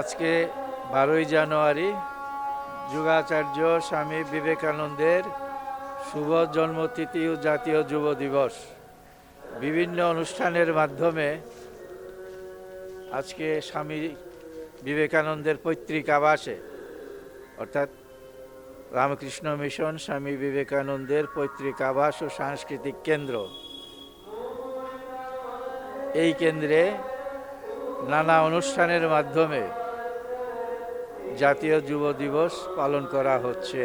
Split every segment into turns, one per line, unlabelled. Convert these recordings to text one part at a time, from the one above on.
আজকে বারোই জানুয়ারি যুগাচার্য স্বামী বিবেকানন্দের শুভ জন্মতিথি ও জাতীয় যুব দিবস। বিভিন্ন অনুষ্ঠানের মাধ্যমে আজকে স্বামী বিবেকানন্দের পৈতৃক আবাসে, অর্থাৎ রামকৃষ্ণ মিশন, স্বামী বিবেকানন্দের পৈতৃক আবাস ও সাংস্কৃতিক কেন্দ্র। এই কেন্দ্রে নানা অনুষ্ঠানের মাধ্যমে জাতীয় যুব দিবস পালন করা হচ্ছে।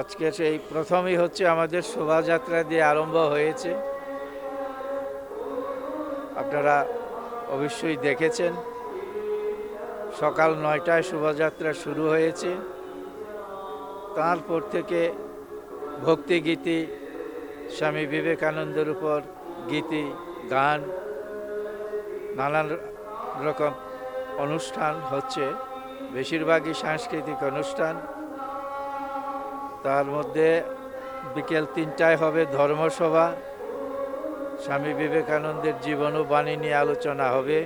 আজকে সেই প্রথমেই হচ্ছে আমাদের শোভাযাত্রা দিয়ে আরম্ভ হয়েছে। আপনারা অবশ্যই দেখেছেন, সকাল নয়টায় শোভাযাত্রা শুরু হয়েছে। তারপর থেকে ভক্তিগীতি, স্বামী বিবেকানন্দের উপর গীতি, গান, নানান রকম অনুষ্ঠান হচ্ছে বেশিরভাগই সাংস্কৃতিক অনুষ্ঠান। তার মধ্যে বিকেল তিনটায় হবে ধর্মসভা। স্বামী বিবেকানন্দের জীবন ও বাণী নিয়ে আলোচনা হবে।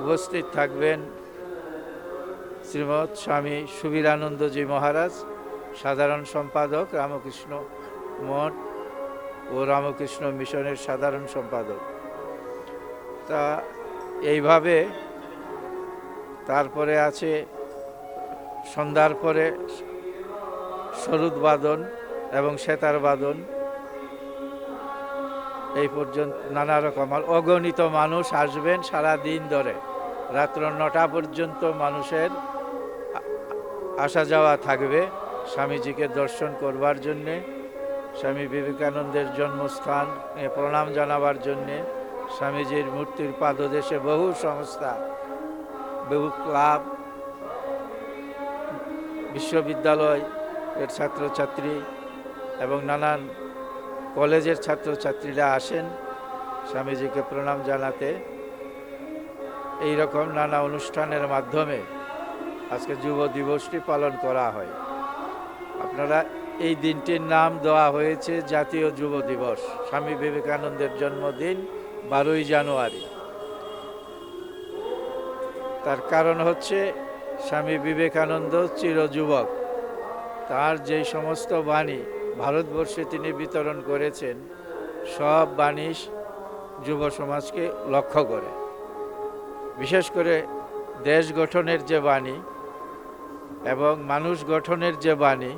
উপস্থিত থাকবেন শ্রীমৎ স্বামী সুবীরানন্দজি মহারাজ, সাধারণ সম্পাদক রামকৃষ্ণ মঠ ও রামকৃষ্ণ মিশনের সাধারণ সম্পাদক। তা এইভাবে তারপরে আছে সন্ধ্যার পরে সরুদ বাদন এবং সেতার বাদন। এই পর্যন্ত নানা রকম। আর অগণিত মানুষ আসবেন সারা দিন ধরে। রাত্র নটা পর্যন্ত মানুষের আসা যাওয়া থাকবে স্বামীজিকে দর্শন করবার জন্যে, স্বামী বিবেকানন্দের জন্মস্থান প্রণাম জানাবার জন্যে, স্বামীজির মূর্তির পাদদেশে বহু সংস্থা বহু ক্লাব, বিশ্ববিদ্যালয় এর ছাত্রছাত্রী এবং নানান কলেজের ছাত্রছাত্রীরা আসেন স্বামীজিকে প্রণাম জানাতে। এই রকম নানা অনুষ্ঠানের মাধ্যমে আজকে যুব দিবসটি পালন করা হয়। আপনারা এই দিনটির নাম দেওয়া হয়েছে জাতীয় যুব দিবস, স্বামী বিবেকানন্দের জন্মদিন, বারোই জানুয়ারি। তার কারণ হচ্ছে স্বামী বিবেকানন্দ চিরযুবক। তার যেই সমস্ত বাণী ভারতবর্ষে তিনি বিতরণ করেছেন, সব বাণী যুব সমাজকে লক্ষ্য করে। বিশেষ করে দেশ গঠনের যে বাণী এবং মানুষ গঠনের যে বাণী,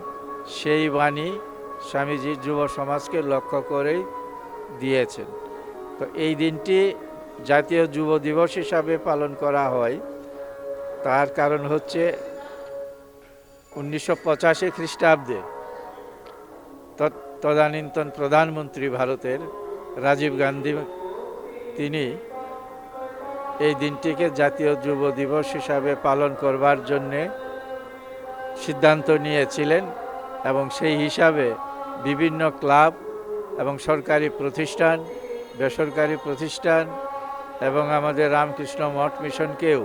সেই বাণী স্বামীজি যুব সমাজকে লক্ষ্য করেই দিয়েছেন। তো এই দিনটি জাতীয় যুব দিবস হিসাবে পালন করা হয়। তার কারণ হচ্ছে উনিশশো পঁচাশি খ্রিস্টাব্দে তদানীন্তন প্রধানমন্ত্রী ভারতের রাজীব গান্ধী তিনি এই দিনটিকে জাতীয় যুব দিবস হিসাবে পালন করবার জন্যে সিদ্ধান্ত নিয়েছিলেন এবং সেই হিসাবে বিভিন্ন ক্লাব এবং সরকারি প্রতিষ্ঠান, বেসরকারি প্রতিষ্ঠান এবং আমাদের রামকৃষ্ণ মঠ মিশনকেও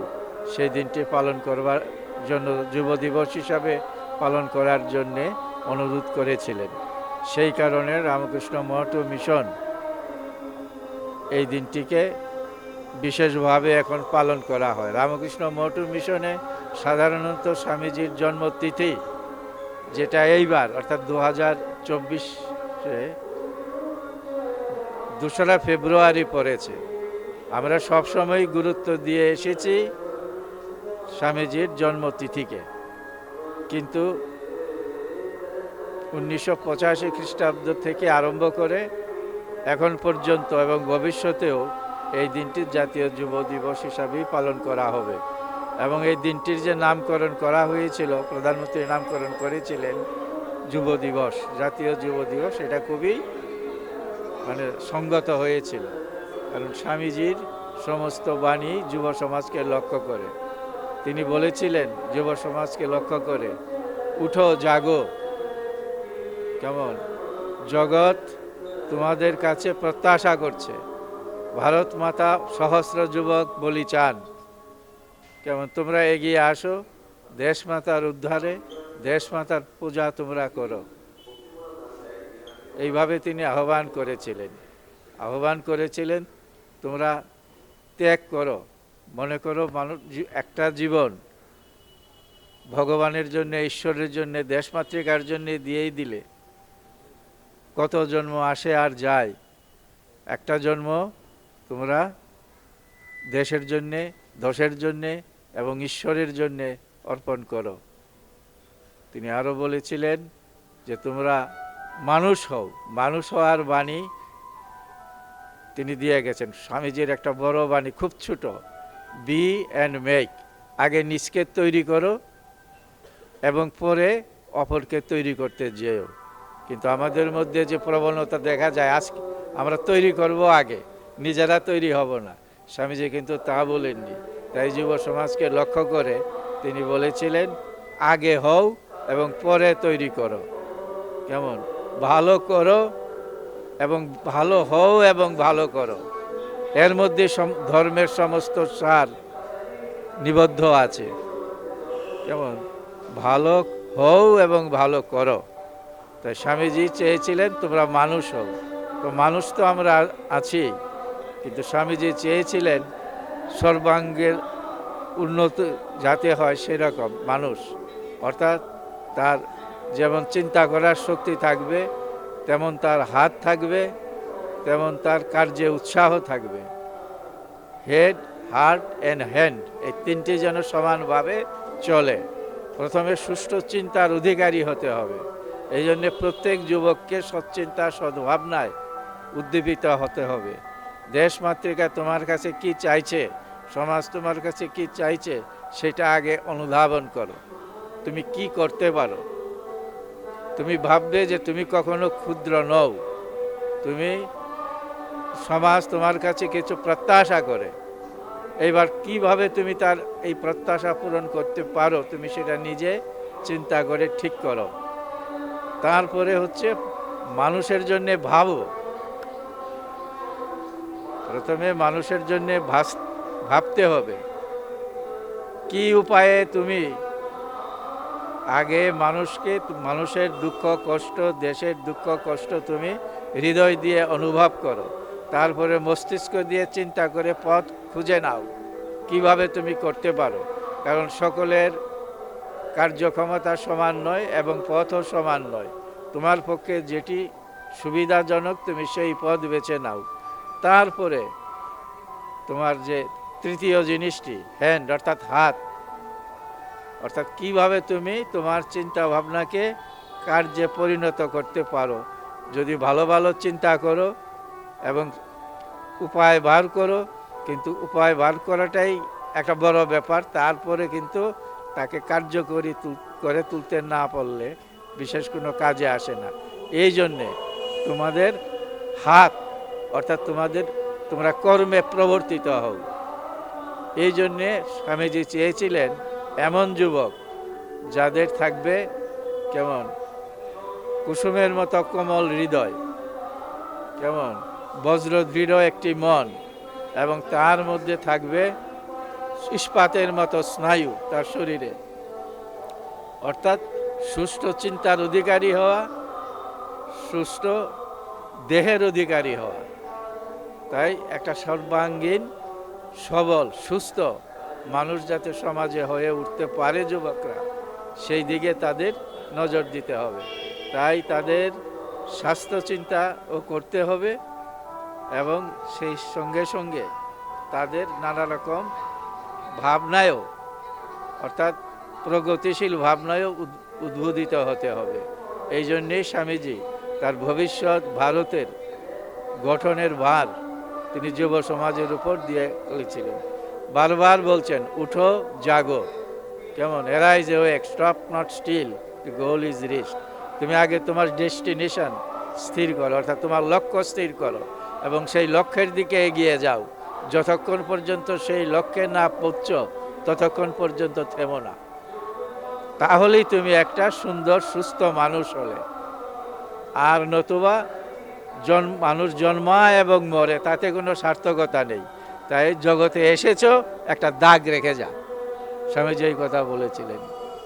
সেই দিনটি পালন করবার জন্য যুব দিবস হিসাবে পালন করার জন্যে অনুরোধ করেছিলেন। সেই কারণে রামকৃষ্ণ মঠ মিশন এই দিনটিকে বিশেষভাবে এখন পালন করা হয়। রামকৃষ্ণ মঠ মিশনে সাধারণত স্বামীজির জন্মতিথি যেটা এইবার, অর্থাৎ দু হাজার চব্বিশে দোসরা ফেব্রুয়ারি পড়েছে। আমরা সবসময় গুরুত্ব দিয়ে এসেছি স্বামীজির জন্মতিথিকে। কিন্তু উনিশশো পঁচাশি খ্রিস্টাব্দ থেকে আরম্ভ করে এখন পর্যন্ত এবং ভবিষ্যতেও এই দিনটি জাতীয় যুব দিবস হিসাবেই পালন করা হবে। এবং এই দিনটির যে নামকরণ করা হয়েছিল প্রধানমন্ত্রী নামকরণ করেছিলেন যুব দিবস, জাতীয় যুব দিবস, এটা খুবই মানে সঙ্গত হয়েছিল। কারণ স্বামীজির সমস্ত বাণী যুব সমাজকে লক্ষ্য করে। তিনি বলেছিলেন, যুব সমাজকে লক্ষ্য করে উঠো, জাগো। কেমন? জগৎ তোমাদের কাছে প্রত্যাশা করছে। ভারত মাতা সহস্র যুবক বলি চান। কেমন? তোমরা এগিয়ে আসো। দেশ মাতার উদ্ধারে, দেশ মাতার পূজা তোমরা করো। এইভাবে তিনি আহ্বান করেছিলেন। আহ্বান করেছিলেন, তোমরা ত্যাগ করো। মনে করো মানুষ একটা জীবন ভগবানের জন্য, ঈশ্বরের জন্য, দেশমাতৃকার জন্য দিয়েই দিলে। কত জন্ম আসে আর যায়। একটা জন্ম তোমরা দেশের জন্যে দশের জন্যে এবং ঈশ্বরের জন্যে অর্পণ করো। তিনি আরও বলেছিলেন যে, তোমরা মানুষ হও, মানুষ হওয়ার বাণী তিনি দিয়ে গেছেন। স্বামীজির একটা বড় বাণী, খুব ছোট। বি অ্যান্ড মেক আগে নিজকে তৈরি করো এবং পরে অপরকে তৈরি করতে যেও। কিন্তু আমাদের মধ্যে যে প্রবণতা দেখা যায় আজ আমরা তৈরি করব আগে, নিজেরা তৈরি হব না। স্বামীজি কিন্তু তা বলেননি। তাই যুব সমাজকে লক্ষ্য করে তিনি বলেছিলেন, আগে হও এবং পরে তৈরি করো। কেমন? ভালো করো এবং ভালো হও এবং ভালো করো। এর মধ্যে ধর্মের সমস্ত সার নিবদ্ধ আছে। কেমন ভালো হও এবং ভালো করো। তাই স্বামীজি চেয়েছিলেন তোমরা মানুষ হও। তো মানুষ তো আমরা আছি, কিন্তু স্বামীজি চেয়েছিলেন সর্বাঙ্গের উন্নত যাতে হয় সেরকম মানুষ। অর্থাৎ তার যেমন চিন্তা করার শক্তি থাকবে, তেমন তার হাত থাকবে তেমন তার কার্যে উৎসাহ থাকবে। হেড হার্ট অ্যান্ড হ্যান্ড এই তিনটি যেন সমানভাবে চলে। প্রথমে সুষ্ঠু চিন্তার অধিকারী হতে হবে। এই জন্যে প্রত্যেক যুবককে সচ্চিন্তা সদ্ভাবনায় উদ্দীপিত হতে হবে। দেশ মাতৃকা তোমার কাছে কি চাইছে? সমাজ তোমার কাছে কি চাইছে? সেটা আগে অনুধাবন করো। তুমি কি করতে পারো? তুমি ভাববে যে তুমি কখনো ক্ষুদ্র নও। তুমি সমাজ তোমার কাছে কিছু প্রত্যাশা করে। এইবার কীভাবে তুমি তার এই প্রত্যাশা পূরণ করতে পারো, তুমি সেটা নিজে চিন্তা করে ঠিক করো। তারপরে হচ্ছে মানুষের জন্য ভাবো। প্রথমে মানুষের জন্য ভাবতে হবে। কি উপায়ে তুমি আগে মানুষকে, মানুষের দুঃখ, কষ্ট, দেশের দুঃখ, কষ্ট তুমি হৃদয় দিয়ে অনুভব করো। তারপরে মস্তিষ্ক দিয়ে চিন্তা করে পথ খুঁজে নাও। কীভাবে তুমি করতে পারো? কারণ সকলের কার্যক্ষমতা সমান নয় এবং পথও সমান নয়। তোমার পক্ষে যেটি সুবিধাজনক, তুমি সেই পথ বেছে নাও। তারপরে তোমার যে তৃতীয় জিনিসটি হ্যান্ড অর্থাৎ হাত, অর্থাৎ কীভাবে তুমি তোমার চিন্তা ভাবনাকে কার্যে পরিণত করতে পারো। যদি ভালো ভালো চিন্তা করো এবং উপায় বার করো, কিন্তু উপায় বার করাটাই একটা বড় ব্যাপার। তারপরে কিন্তু তাকে কার্যকরী করে তুলতে না পারলে বিশেষ কোনো কাজে আসে না। এই জন্যে তোমাদের হাত, অর্থাৎ তোমাদের, তোমরা কর্মে প্রবর্তিত হও। এই জন্যে স্বামীজি চেয়েছিলেন এমন যুবক যাদের থাকবে কেমন? কুসুমের মতো কোমল হৃদয়। কেমন? বজ্র দৃঢ় একটি মন এবং তার মধ্যে থাকবে ইস্পাতের মতো স্নায়ু তার শরীরে। অর্থাৎ সুষ্ঠু চিন্তার অধিকারী হওয়া, সুষ্ঠু দেহের অধিকারী হওয়া। তাই একটা সর্বাঙ্গীন, সবল, সুস্থ মানুষ যাতে সমাজে হয়ে উঠতে পারে যুবকরা, সেই দিকে তাদের নজর দিতে হবে। তাই তাদের স্বাস্থ্য চিন্তাও করতে হবে। এবং সেই সঙ্গে সঙ্গে তাদের নানা রকম ভাবনায়ও, অর্থাৎ প্রগতিশীল ভাবনায়ও উদ- উদ্বোধিত হতে হবে। এই জন্যেই স্বামীজি তার ভবিষ্যৎ ভারতের গঠনের ভার তিনি যুব সমাজের উপর দিয়ে গেছিলেন বারবার বলছেন, উঠো, জাগো। কেমন? Arise wake stop not still the goal is reached তুমি আগে তোমার ডেস্টিনেশন স্থির করো, অর্থাৎ তোমার লক্ষ্য স্থির করো। এবং সেই লক্ষ্যের দিকে এগিয়ে যাও। যতক্ষণ পর্যন্ত সেই লক্ষ্যে না পৌঁছ, ততক্ষণ পর্যন্ত থেমো না। তাহলেই তুমি একটা সুন্দর, সুস্থ মানুষ হলে। আর নতুবা জন, মানুষ জন্মায় এবং মরে, তাতে কোনো সার্থকতা নেই। তাই জগতে এসেছ, একটা দাগ রেখে যা। স্বামীজি এই কথা বলেছিলেন।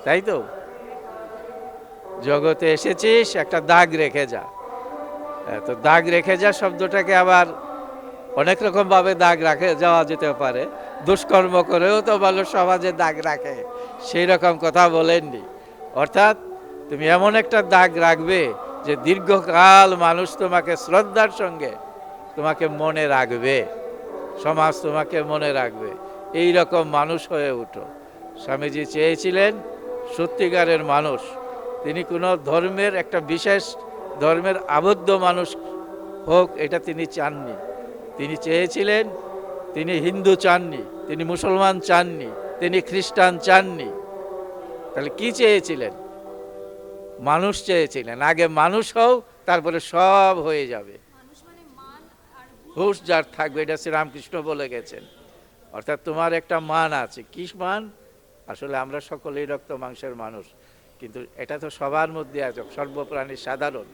তাই তো? জগতে এসেছিস, একটা দাগ রেখে যা। তো দাগ রেখে যা শব্দটাকে আবার অনেক রকমভাবে দাগ রাখে, যাওয়া যেতে পারে। দুষ্কর্ম করেও তো মানুষ সমাজে দাগ রাখে, সেই রকম কথা বলেননি। অর্থাৎ তুমি এমন একটা দাগ রাখবে যে দীর্ঘকাল মানুষ তোমাকে শ্রদ্ধার সঙ্গে তোমাকে মনে রাখবে, সমাজ তোমাকে মনে রাখবে। এই রকম মানুষ হয়ে উঠো। স্বামীজি চেয়েছিলেন, সত্যিকারের মানুষ। তিনি কোনো ধর্মের একটা বিশেষ ধর্মের আবদ্ধ মানুষ হোক এটা তিনি চাননি। তিনি চেয়েছিলেন তিনি হিন্দু চাননি তিনি মুসলমান চাননি তিনি খ্রিস্টান চাননি। তাহলে কি চেয়েছিলেন? মানুষ চেয়েছিলেন। আগে মানুষ হও তারপরে সব হয়ে যাবে।
মানুষ মানে।
হুশ যার থাকবে এটা শ্রীরামকৃষ্ণ বলে গেছেন। অর্থাৎ তোমার একটা মান আছে। কি মান? আসলে আমরা সকলেই রক্ত মাংসের মানুষ। কিন্তু এটা তো সবার মধ্যে আছে সর্বপ্রাণী সাধারণ।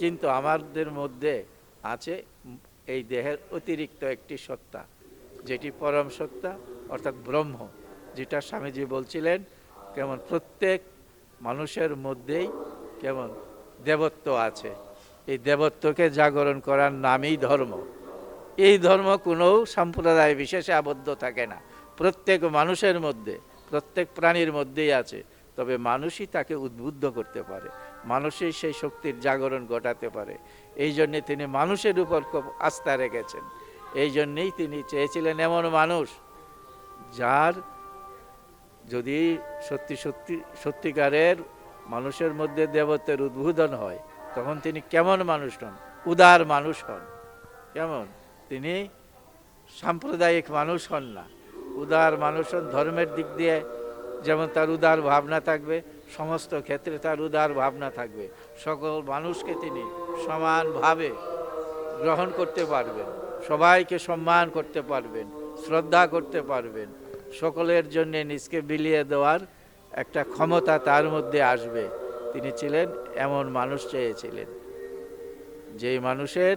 কিন্তু আমাদের মধ্যে আছে এই দেহের অতিরিক্ত একটি সত্তা, যেটি পরম সত্তা, অর্থাৎ ব্রহ্ম, যেটা স্বামীজি বলছিলেন, কেমন প্রত্যেক মানুষের মধ্যেই কেমন দেবত্ব আছে। এই দেবত্বকে জাগরণ করার নামই ধর্ম। এই ধর্ম কোনো সম্প্রদায় বিশেষে আবদ্ধ থাকে না। প্রত্যেক মানুষের মধ্যে, প্রত্যেক প্রাণীর মধ্যেই আছে। তবে মানুষই তাকে উদ্বুদ্ধ করতে পারে। মানুষই সেই শক্তির জাগরণ ঘটাতে পারে। এই জন্যে তিনি মানুষের উপর খুব আস্থা রেখেছেন। এই জন্যেই তিনি চেয়েছিলেন এমন মানুষ যার যদি সত্যি সত্যি সত্যিকারের মানুষের মধ্যে দেবত্বের উদ্বোধন হয়, তখন তিনি কেমন মানুষ হন? উদার মানুষ হন। কেমন? তিনি সাম্প্রদায়িক মানুষ হন না। উদার মানুষ হন, ধর্মের দিক দিয়ে যেমন তার উদার ভাবনা থাকবে, সমস্ত ক্ষেত্রে তার উদার ভাবনা থাকবে। সকল মানুষকে তিনি সমানভাবে গ্রহণ করতে পারবেন, সবাইকে সম্মান করতে পারবেন, শ্রদ্ধা করতে পারবেন। সকলের জন্য নিজকে বিলিয়ে দেওয়ার একটা ক্ষমতা তার মধ্যে আসবে। তিনি ছিলেন এমন মানুষ চেয়েছিলেন। যেই মানুষের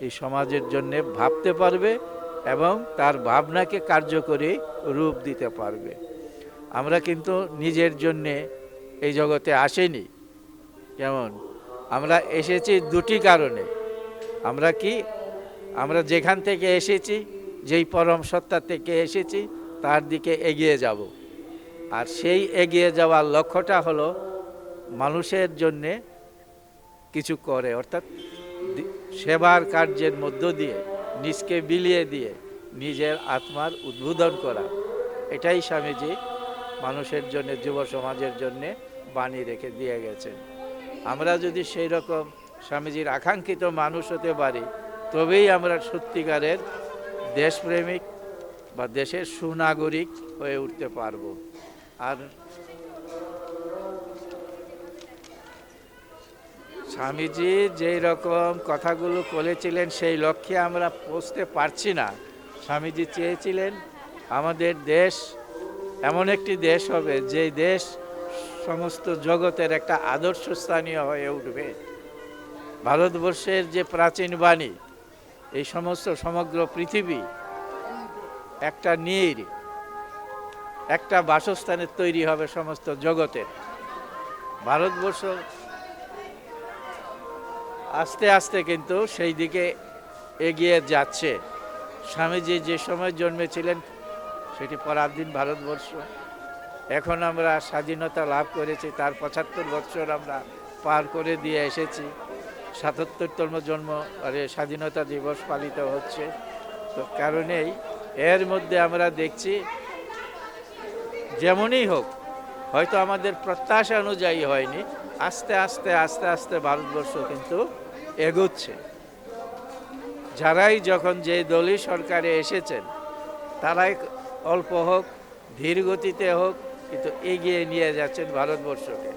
এই সমাজের জন্যে ভাবতে পারবে এবং তার ভাবনাকে কার্যকরী রূপ দিতে পারবে। আমরা কিন্তু নিজের জন্যে এই জগতে আসেনি। কেমন আমরা এসেছি দুটি কারণে। আমরা কি? আমরা যেখান থেকে এসেছি, যেই পরম সত্তা থেকে এসেছি, তার দিকে এগিয়ে যাব। আর সেই এগিয়ে যাওয়ার লক্ষ্যটা হলো মানুষের জন্যে কিছু করে, অর্থাৎ সেবার কার্যের মধ্য দিয়ে। নিজকে বিলিয়ে দিয়ে নিজের আত্মার উদ্বোধন করা। এটাই স্বামীজি মানুষের জন্য, যুব সমাজের জন্য বাণী রেখে দিয়ে গেছেন। আমরা যদি সেই রকম স্বামীজির আকাঙ্ক্ষিত মানুষ হতে পারি, তবেই আমরা সত্যিকারের দেশপ্রেমিক বা দেশের সুনাগরিক হয়ে উঠতে পারব। আর স্বামীজি যেই রকম কথাগুলো বলেছিলেন, সেই লক্ষ্যে আমরা পৌঁছতে পারছি না। স্বামীজি চেয়েছিলেন, আমাদের দেশ এমন একটি দেশ হবে যেই দেশ সমস্ত জগতের একটা আদর্শ স্থানীয় হয়ে উঠবে। ভারতবর্ষের যে প্রাচীন বাণী, এই সমস্ত সমগ্র পৃথিবী একটা নীর, একটা বাসস্থানের তৈরি হবে সমস্ত জগতের। ভারতবর্ষ আস্তে আস্তে কিন্তু সেই দিকে এগিয়ে যাচ্ছে। স্বামীজি যে সময় জন্মেছিলেন, সেটি পরাধীন ভারতবর্ষ। এখন আমরা স্বাধীনতা লাভ করেছি, তার পঁচাত্তর বছর আমরা পার করে দিয়ে এসেছি। সাতাত্তরতম জন্ম, আরে স্বাধীনতা দিবস পালিত হচ্ছে। তো কারণেই এর মধ্যে আমরা দেখছি, যেমনই হোক হয়তো আমাদের প্রত্যাশা অনুযায়ী হয়নি। আস্তে আস্তে আস্তে আস্তে ভারতবর্ষ কিন্তু এগোচ্ছে। যারাই যখন যে দলই সরকারে এসেছেন তারাই অল্প হোক ধীর গতিতে হোক কিন্তু এগিয়ে নিয়ে যাচ্ছেন ভারতবর্ষকে।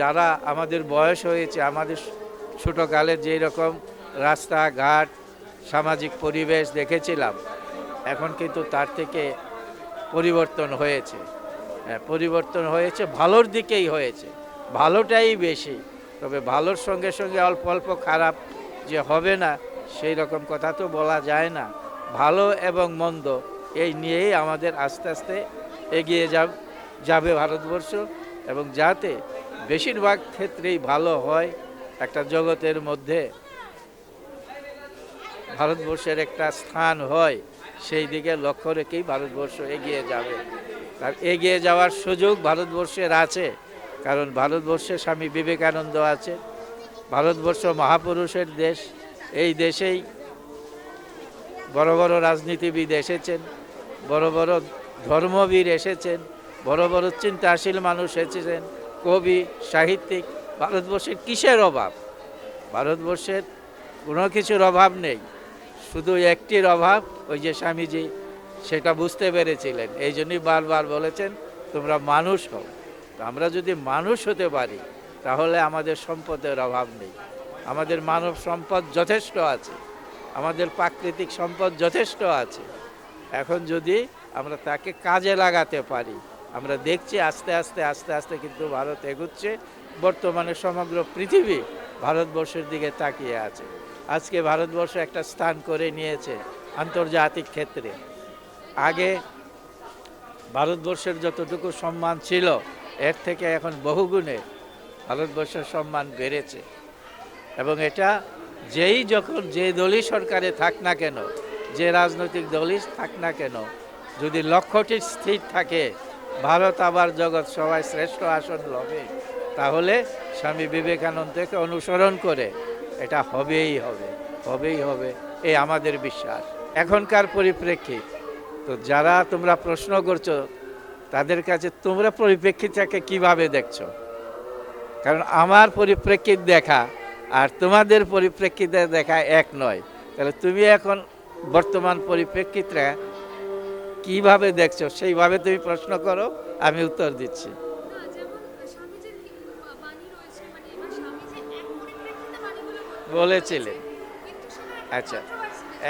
যারা আমাদের বয়স হয়েছে আমাদের ছোটোকালে যেই রকম রাস্তাঘাট সামাজিক পরিবেশ দেখেছিলাম এখন কিন্তু তার থেকে পরিবর্তন হয়েছে। হ্যাঁ, পরিবর্তন হয়েছে, ভালোর দিকেই হয়েছে। ভালোটাই বেশি, তবে ভালোর সঙ্গে সঙ্গে অল্প অল্প খারাপ যে হবে না, সেই রকম কথা তো বলা যায় না। ভালো এবং মন্দ, এই নিয়েই আমাদের আস্তে আস্তে এগিয়ে যাব, যাবে ভারতবর্ষ, এবং যাতে বেশিরভাগ ক্ষেত্রেই ভালো হয় একটা জগতের মধ্যে। ভারতবর্ষের একটা স্থান হয়, সেই দিকে লক্ষ্য রেখেই ভারতবর্ষ এগিয়ে যাবে। আর এগিয়ে যাওয়ার সুযোগ ভারতবর্ষের আছে, কারণ ভারতবর্ষে স্বামী বিবেকানন্দ আছে, ভারতবর্ষ মহাপুরুষের দেশ, এই দেশেই বড় বড় রাজনীতিবিদ এসেছেন, বড় বড় ধর্মবীর এসেছেন, বড় বড় চিন্তাশীল মানুষ এসেছেন, কবি, সাহিত্যিক, ভারতবর্ষের কিসের অভাব? ভারতবর্ষের কোনো কিছুর অভাব নেই, শুধু একটির অভাব, ওই যে স্বামীজি সেটা বুঝতে পেরেছিলেন। এই জন্যই বারবার বলেছেন, তোমরা মানুষ হও। আমরা যদি মানুষ হতে পারি, তাহলে আমাদের সম্পদের অভাব নেই। আমাদের মানব সম্পদ যথেষ্ট আছে, আমাদের প্রাকৃতিক সম্পদ যথেষ্ট আছে। এখন যদি আমরা তাকে কাজে লাগাতে পারি, আমরা দেখছি আস্তে আস্তে আস্তে আস্তে কিন্তু ভারত এগুচ্ছে। বর্তমানে সমগ্র পৃথিবী ভারতবর্ষের দিকে তাকিয়ে আছে। আজকে ভারতবর্ষ একটা স্থান করে নিয়েছে আন্তর্জাতিক ক্ষেত্রে। আগে ভারতবর্ষের যতটুকু সম্মান ছিল, এর থেকে এখন বহুগুণে ভারতবর্ষের সম্মান বেড়েছে। এবং এটা যেই যখন যে দলই সরকারে থাক না কেন, যে রাজনৈতিক দলই থাক না কেন, যদি লক্ষ্যটি স্থির থাকে, ভারত আবার জগৎ সবাই শ্রেষ্ঠ আসন লবে, তাহলে স্বামী বিবেকানন্দকে অনুসরণ করে এটা হবেই হবে হবেই হবে এই আমাদের বিশ্বাস। এখনকার পরিপ্রেক্ষিত তো যারা তোমরা প্রশ্ন করছ, তাদের কাছে তোমরা পরিপ্রেক্ষিতটাকে কীভাবে দেখছ? কারণ আমার পরিপ্রেক্ষিত দেখা আর তোমাদের পরিপ্রেক্ষিতে দেখা এক নয়। তাহলে তুমি এখন বর্তমান পরিপ্রেক্ষিতটা কীভাবে দেখছ? সেইভাবে তুমি প্রশ্ন করো, আমি উত্তর দিচ্ছি।
পরিপ্রেক্ষিতে
বলেছিলেন আচ্ছা।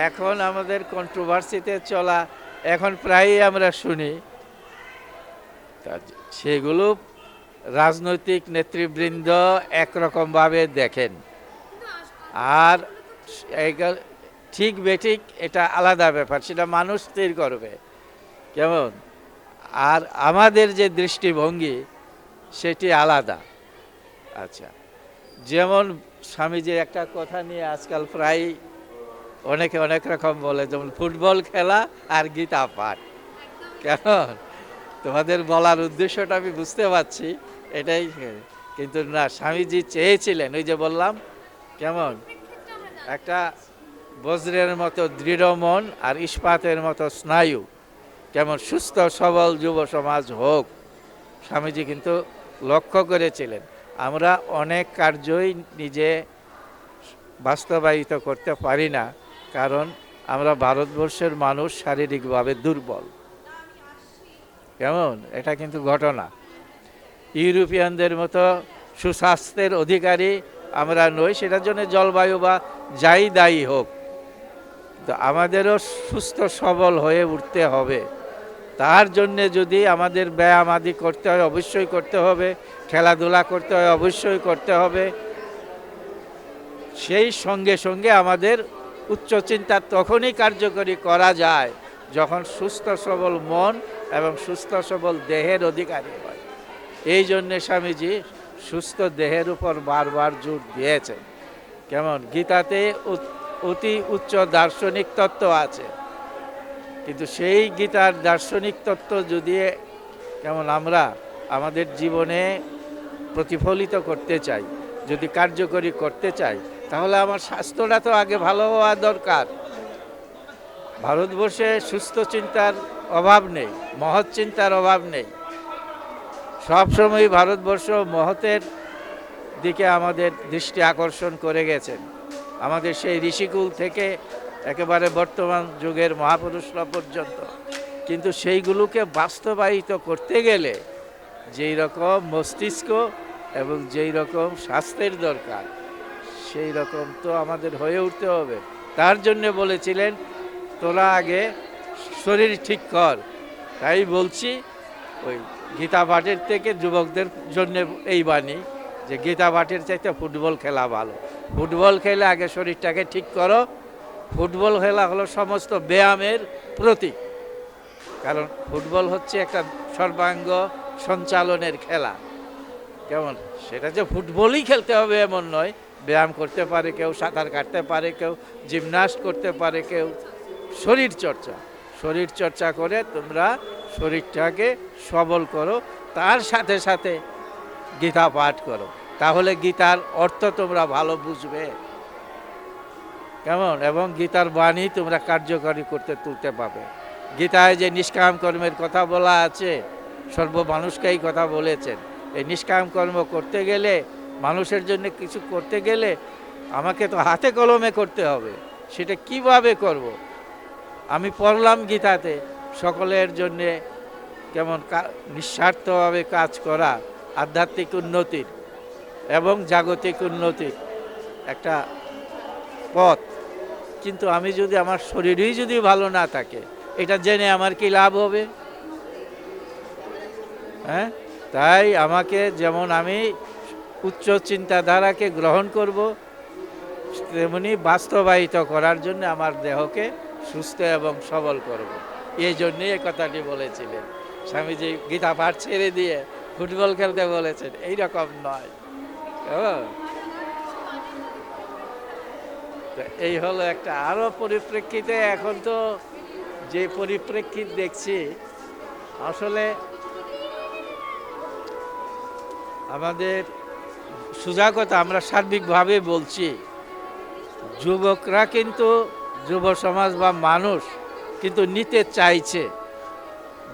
এখন আমাদের কন্ট্রোভার্সিতে চলা এখন প্রায়ই আমরা শুনি। সেগুলো রাজনৈতিক নেতৃবৃন্দ একরকমভাবে দেখেন। আর ঠিক বেঠিক, এটা আলাদা ব্যাপার, সেটা মানুষ স্থির করবে। কেমন? আর আমাদের যে দৃষ্টিভঙ্গি, সেটি আলাদা। আচ্ছা যেমন স্বামীজির একটা কথা নিয়ে আজকাল প্রায় অনেকে অনেক রকম বলে, যেমন ফুটবল খেলা আর গীতা পাঠ কেমন তোমাদের বলার উদ্দেশ্যটা আমি বুঝতে পারছি, এটাই কিন্তু না, স্বামীজি চেয়েছিলেন, ওই যে বললাম, কেমন। একটা বজ্রের মতো দৃঢ় মন আর ইস্পাতের মতো স্নায়ু। কেমন? সুস্থ, সবল যুব সমাজ হোক। স্বামীজি কিন্তু লক্ষ্য করেছিলেন, আমরা অনেক কার্যই নিজে বাস্তবায়িত করতে পারি না। কারণ আমরা ভারতবর্ষের মানুষ শারীরিকভাবে দুর্বল। কেমন? এটা কিন্তু ঘটনা। ইউরোপিয়ানদের মতো সুস্বাস্থ্যের অধিকারী আমরা নই, সেটার জন্য জলবায়ু বা যাই দায়ী হোক। তো আমাদেরও সুস্থ, সবল হয়ে উঠতে হবে। তার জন্যে যদি আমাদের ব্যায়াম আদি করতে হয়, অবশ্যই করতে হবে। খেলাধুলা করতে হয়, অবশ্যই করতে হবে। সেই সঙ্গে সঙ্গে আমাদের উচ্চ চিন্তা তখনই কার্যকরী করা যায় যখন সুস্থ সবল মন এবং সুস্থ সবল দেহের অধিকারী হয়। এই জন্যে স্বামীজি সুস্থ দেহের উপর বারবার জোর দিয়েছেন। কেমন? গীতাতে অতি উচ্চ দার্শনিক তত্ত্ব আছে। কিন্তু সেই গীতার দার্শনিক তত্ত্ব যদি কেমন আমরা আমাদের জীবনে প্রতিফলিত করতে চাই, যদি কার্যকরী করতে চাই তাহলে আমার স্বাস্থ্যটা তো আগে ভালো হওয়া দরকার। ভারতবর্ষে সুস্থ চিন্তার অভাব নেই, মহৎ চিন্তার অভাব নেই। সবসময় ভারতবর্ষ মহতের দিকে আমাদের দৃষ্টি আকর্ষণ করে গেছেন। আমাদের সেই ঋষিকুল থেকে একেবারে বর্তমান যুগের মহাপুরুষরা পর্যন্ত। কিন্তু সেইগুলোকে বাস্তবায়িত করতে গেলে যেই রকম মস্তিষ্ক এবং যেই রকম স্বাস্থ্যের দরকার সেই রকম তো আমাদের হয়ে উঠতে হবে। তার জন্য বলেছিলেন, তোরা আগে শরীর ঠিক কর। তাই বলছি, ওই গীতা ভাটের থেকে যুবকদের জন্য এই বাণী যে গীতা পাঠের চাইতে ফুটবল খেলা ভালো। ফুটবল খেলে আগে শরীরটাকে ঠিক করো। ফুটবল খেলা হলো সমস্ত ব্যায়ামের প্রতীক। কারণ ফুটবল হচ্ছে একটা সর্বাঙ্গ সঞ্চালনের খেলা। কেমন? সেটা যে ফুটবলই খেলতে হবে এমন নয়। ব্যায়াম করতে পারে কেউ, সাঁতার কাটতে পারে কেউ, জিমনাস্ট করতে পারে কেউ। শরীর চর্চা শরীর চর্চা করে তোমরা শরীরটাকে সবল করো। তার সাথে সাথে গীতা পাঠ করো। তাহলে গীতার অর্থ তোমরা ভালো বুঝবে। কেমন? এবং গীতার বাণী তোমরা কার্যকরী করতে, তুলতে পাবে। গীতায় যে নিষ্কাম কর্মের কথা বলা আছে সর্ব মানুষকেই কথা বলেছেন। এই নিষ্কাম কর্ম করতে গেলে মানুষের জন্য কিছু করতে গেলে আমাকে তো হাতে কলমে করতে হবে। সেটা কীভাবে করব। আমি পড়লাম গীতাতে, সকলের জন্যে কেমন নিঃস্বার্থভাবে কাজ করা, আধ্যাত্মিক উন্নতির এবং জাগতিক উন্নতির একটা পথ। কিন্তু আমি যদি আমার শরীরই যদি ভালো না থাকে, এটা জেনে আমার কি লাভ হবে? হ্যাঁ? তাই আমাকে যেমন আমি উচ্চ চিন্তাধারাকে গ্রহণ করব। তেমনি বাস্তবায়িত করার জন্য আমার দেহকে সুস্থ এবং সবল করব। এই জন্যই এ কথাটি বলেছিলেন। স্বামীজি গীতা পাঠ ছেড়ে দিয়ে ফুটবল খেলতে বলেছেন। এই রকম নয় এই হলো একটা আরও পরিপ্রেক্ষিতে এখন তো যে পরিপ্রেক্ষিত দেখছি, আসলে আমাদের সোজা কথা আমরা সার্বিকভাবে বলছি, যুবকরা কিন্তু যুব সমাজ বা মানুষ কিন্তু নিতে চাইছে।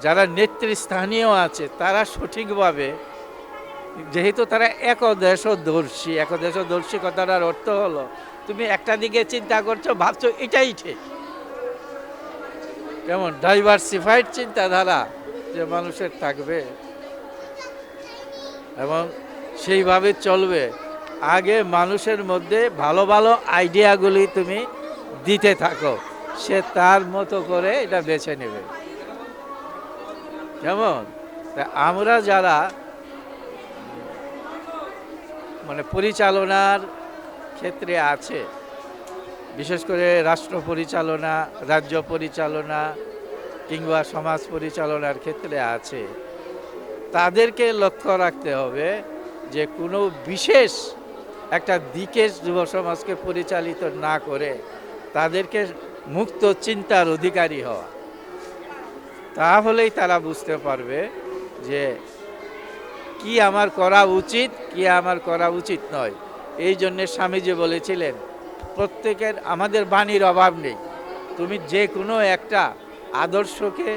যারা নেতৃস্থানীয় আছে, তারা সঠিকভাবে, যেহেতু তারা একদেশদর্শী একদেশদর্শী কথাটার অর্থ হলো, তুমি একটা দিকে চিন্তা করছ, ভাবছ এটাই ঠিক। কেমন ডাইভার্সিফাইড চিন্তাধারা যে মানুষের থাকবে, এবং সেইভাবে চলবে। আগে মানুষের মধ্যে ভালো ভালো আইডিয়াগুলি তুমি দিতে থাকো। সে তার মতো করে এটা বেছে নেবে। কেমন? তা আমরা যারা মানে পরিচালনার ক্ষেত্রে আছে, বিশেষ করে রাষ্ট্র পরিচালনা, রাজ্য পরিচালনা কিংবা সমাজ পরিচালনার ক্ষেত্রে আছে, তাদেরকে লক্ষ্য রাখতে হবে যে কোনো বিশেষ একটা দিকে যুব সমাজকে পরিচালিত না করে তাদেরকে মুক্ত চিন্তার অধিকারী হওয়া। তাহলেই তারা বুঝতে পারবে যে কি আমার করা উচিত, কি আমার করা উচিত নয়। এই জন্য স্বামীজি বলেছিলেন, প্রত্যেকের, আমাদের বাণীর অভাব নেই। তুমি যে কোনো একটা আদর্শকে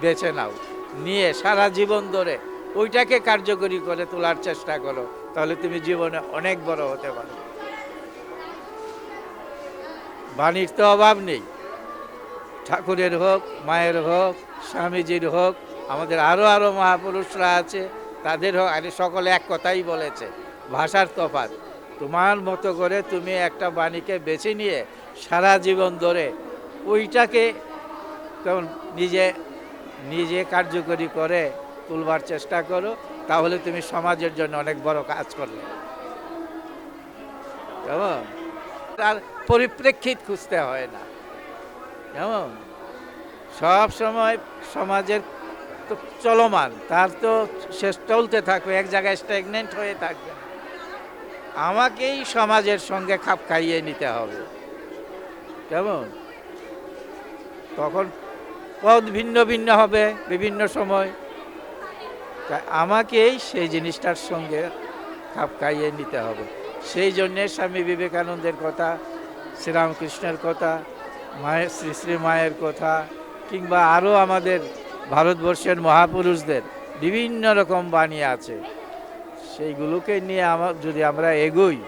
বেছে নাও, নিয়ে সারা জীবন ধরে ওইটাকে কার্যকরী করে তোলার চেষ্টা করো, তাহলে তুমি জীবনে অনেক বড় হতে পারবে বাণীর তো অভাব নেই। ঠাকুরের হোক, মায়ের হোক, স্বামীজির হোক, আমাদের আরও আরও মহাপুরুষরা আছে, তাদের হোক, আরে সকলে এক কথাই বলেছে, ভাষার তফাৎ। তোমার মতো করে তুমি একটা বাণীকে বেছে নিয়ে সারা জীবন ধরে ওইটাকে তেমন নিজে নিজে কার্যকরী করে তুলবার চেষ্টা করো, তাহলে তুমি সমাজের জন্য অনেক বড় কাজ করবে কেমন? আর পরিপ্রেক্ষিত খুঁজতে হয় না। কেমন? সব সময় সমাজের তো চলমান, তার তো শেষ চলতে থাকবে, এক জায়গায় স্ট্যাগনেন্ট হয়ে থাকবে। আমাকেই সমাজের সঙ্গে খাপ খাইয়ে নিতে হবে। কেমন? তখন পদ ভিন্ন ভিন্ন হবে বিভিন্ন সময়। আমাকেই সেই জিনিসটার সঙ্গে খাপ খাইয়ে নিতে হবে। সেই জন্যে স্বামী বিবেকানন্দের কথা, শ্রীরামকৃষ্ণের কথা, মায়ের, শ্রী শ্রী মায়ের কথা, কিংবা আরও আমাদের ভারতবর্ষের মহাপুরুষদের বিভিন্ন রকম বাণী আছে। সেইগুলোকে নিয়ে আমার যদি আমরা এগোই,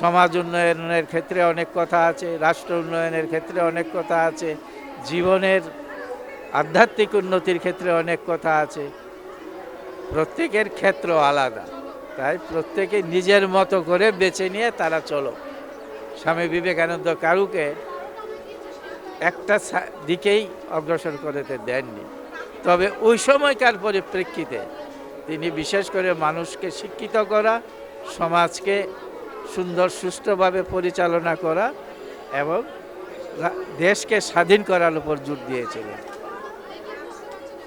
সমাজ উন্নয়নের ক্ষেত্রে অনেক কথা আছে, রাষ্ট্র উন্নয়নের ক্ষেত্রে অনেক কথা আছে, জীবনের আধ্যাত্মিক উন্নতির ক্ষেত্রে অনেক কথা আছে। প্রত্যেকের ক্ষেত্র আলাদা। তাই প্রত্যেকে নিজের মতো করে বেছে নিয়ে তারা চলো। স্বামী বিবেকানন্দ কারুকে একটা দিকেই অগ্রসর করতে দেননি। তবে ওই সময়কার পরিপ্রেক্ষিতে তিনি বিশেষ করে মানুষকে শিক্ষিত করা, সমাজকে সুন্দর সুষ্ঠুভাবে পরিচালনা করা এবং দেশকে স্বাধীন করার উপর জোর দিয়েছিলেন।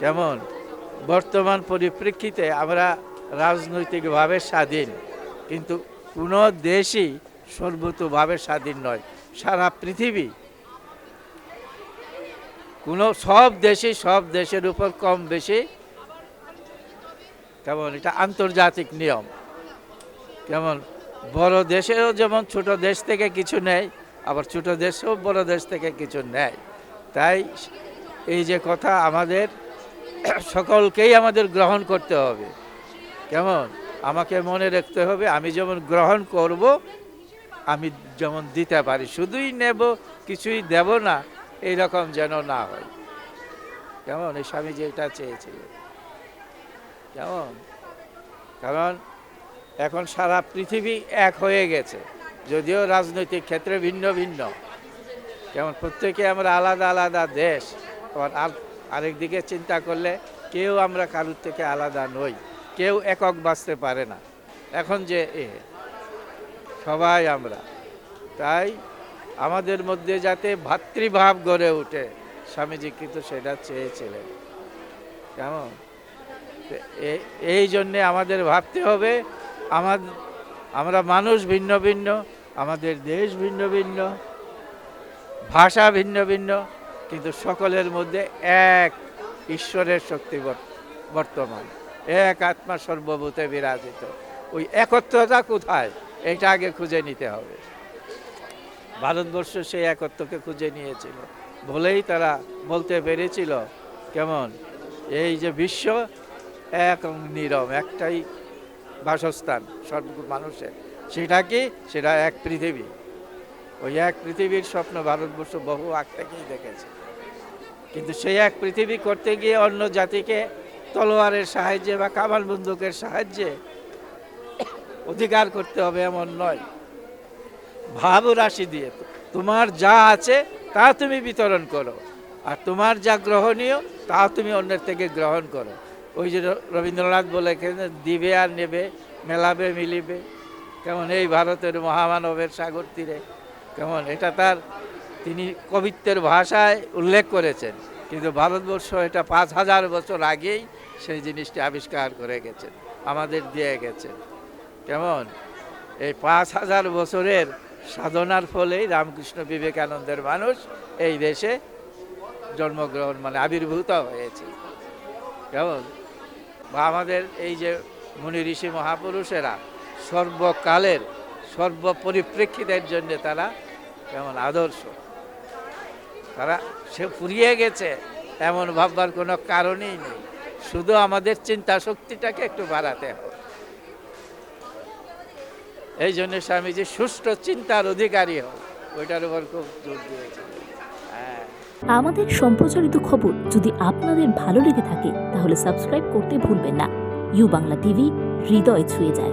যেমন বর্তমান পরিপ্রেক্ষিতে আমরা রাজনৈতিকভাবে স্বাধীন, কিন্তু কোনো দেশই সর্বতোভাবে স্বাধীন নয়। সারা পৃথিবী, কোনো সব দেশই সব দেশের উপর কম বেশি, কেমন এটা আন্তর্জাতিক নিয়ম। কেমন বড় দেশেও যেমন ছোট দেশ থেকে কিছু নেয়, আবার ছোট দেশেও বড় দেশ থেকে কিছু নেয়। তাই এই যে কথা আমাদের সকলকেই আমাদের গ্রহণ করতে হবে। কেমন? আমাকে মনে রাখতে হবে, আমি যেমন গ্রহণ করব, আমি যেমন দিতে পারি। শুধুই নেব, কিছুই দেব না এই রকম যেন না হয়। কেমন? এই স্বামীজি এটা চেয়েছিলেন কেমন? কারণ এখন সারা পৃথিবী এক হয়ে গেছে, যদিও রাজনৈতিক ক্ষেত্রে ভিন্ন ভিন্ন। যেমন প্রত্যেকে আমরা আলাদা আলাদা দেশ, আবার আর- আরেক দিকে চিন্তা করলে কেউ আমরা কারুর থেকে আলাদা নই, কেউ একক বাঁচতে পারে না। এখন যে এ, সবাই আমরা। তাই আমাদের মধ্যে যাতে ভাতৃভাব গড়ে ওঠে স্বামীজি কিন্তু সেটা চেয়েছিলেন। কেমন? এই জন্যে আমাদের ভাবতে হবে, আমার, আমরা মানুষ ভিন্ন ভিন্ন, আমাদের দেশ ভিন্ন ভিন্ন, ভাষা ভিন্ন ভিন্ন কিন্তু সকলের মধ্যে এক ঈশ্বরের শক্তি বর- বর্তমান। এক আত্মা সর্বভূতে বিরাজিত। ওই একত্রতা কোথায়? এটা আগে খুঁজে নিতে হবে। ভারতবর্ষ সেই একত্রকে খুঁজে নিয়েছিল। বলেই তারা বলতে পেরেছিল, কেমন? এই যে বিশ্ব এক নীরব, একটাই বাসস্থান সর্ব মানুষের। সেটা কি? সেটা এক পৃথিবী। ওই এক পৃথিবীর স্বপ্ন ভারতবর্ষ বহু আগ থেকেই দেখেছে। কিন্তু সেই এক পৃথিবী করতে গিয়ে অন্য জাতিকে তলোয়ারের সাহায্যে বা কামাল বন্দুকের সাহায্যে অধিকার করতে হবে এমন নয়। ভাব রাশি দিয়ে তোমার যা আছে তা তুমি বিতরণ করো। আর তোমার যা গ্রহণীয় তা তুমি অন্যের থেকে গ্রহণ করো। ওই যে রবীন্দ্রনাথ বলেছেন, দিবে আর নেবে, মেলাবে, মিলিবে। কেমন এই ভারতের মহামানবের সাগর তীরে। কেমন? এটা তার তিনি কবিত্বের ভাষায় উল্লেখ করেছেন, কিন্তু ভারতবর্ষ এটা পাঁচ হাজার বছর আগেই সেই জিনিসটি আবিষ্কার করে গেছেন, আমাদের দিয়ে গেছেন। কেমন? এই পাঁচ হাজার বছরের সাধনার ফলেই রামকৃষ্ণ বিবেকানন্দের মানুষ এই দেশে জন্মগ্রহণ মানে আবির্ভূত হয়েছে। কেমন? বা আমাদের এই যে মুনি ঋষি মহাপুরুষেরা সর্বকালের সর্বপরিপ্রেক্ষিতের জন্য তারা কেমন আদর্শ। তারা, সে ফুরিয়ে গেছে। এমন ভাববার কোনো কারণই নেই। শুধু আমাদের চিন্তা শক্তিটাকে একটু বাড়াতে হবে। এই জন্য স্বামীজি সুষ্ঠু চিন্তার অধিকারী হোক ওইটার উপর খুব জোর দিয়েছে। হ্যাঁ।
আমাদের সম্প্রচারিত খবর যদি আপনাদের ভালো লেগে থাকে, তাহলে সাবস্ক্রাইব করতে ভুলবেন না। ইউ বাংলা টিভি, হৃদয় ছুঁয়ে যায়।